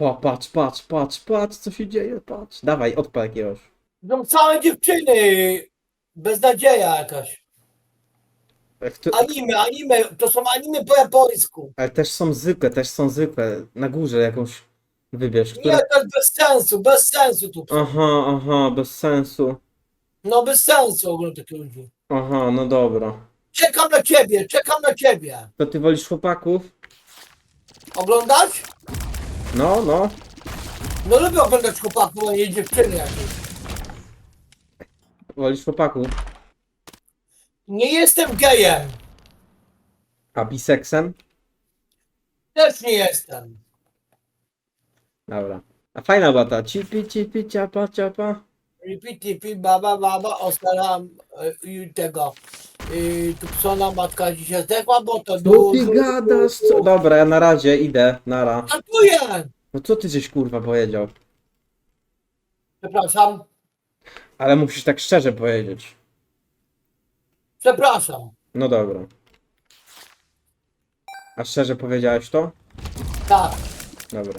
Pa, patrz, patrz, patrz, patrz, co się dzieje, patrz. Dawaj, odpal jakiegoś. No całe dziewczyny. Beznadzieja jakaś. Jak to, Anime, anime, to są anime po japońsku. ale też są zwykłe, też są zwykłe. Na górze jakąś wybierz. Nie, to jest bez sensu, bez sensu tu. Aha, aha, bez sensu. No bez sensu oglądać takich ludzi. Aha, no dobra. Czekam na ciebie, czekam na ciebie. To ty wolisz chłopaków? Oglądać? No, no. No lubię oglądać chłopaków, a nie dziewczyny jakieś. Wolisz chłopaków. Nie jestem gejem. A biseksem? Też nie jestem. Dobra. A fajna była ta cipi, cipi, ciapa, ciapa. Repeat, repeat, baba, baba, ostaram y, tego. Y, Tupsona matka dzisiaj zdechła, bo to Co ty gadasz? Co? Dobra, ja na razie idę, nara. Ratuję! No co ty żeś kurwa powiedział? Przepraszam, Ale musisz tak szczerze powiedzieć. przepraszam. No dobra. A szczerze powiedziałeś to? Tak. Dobra.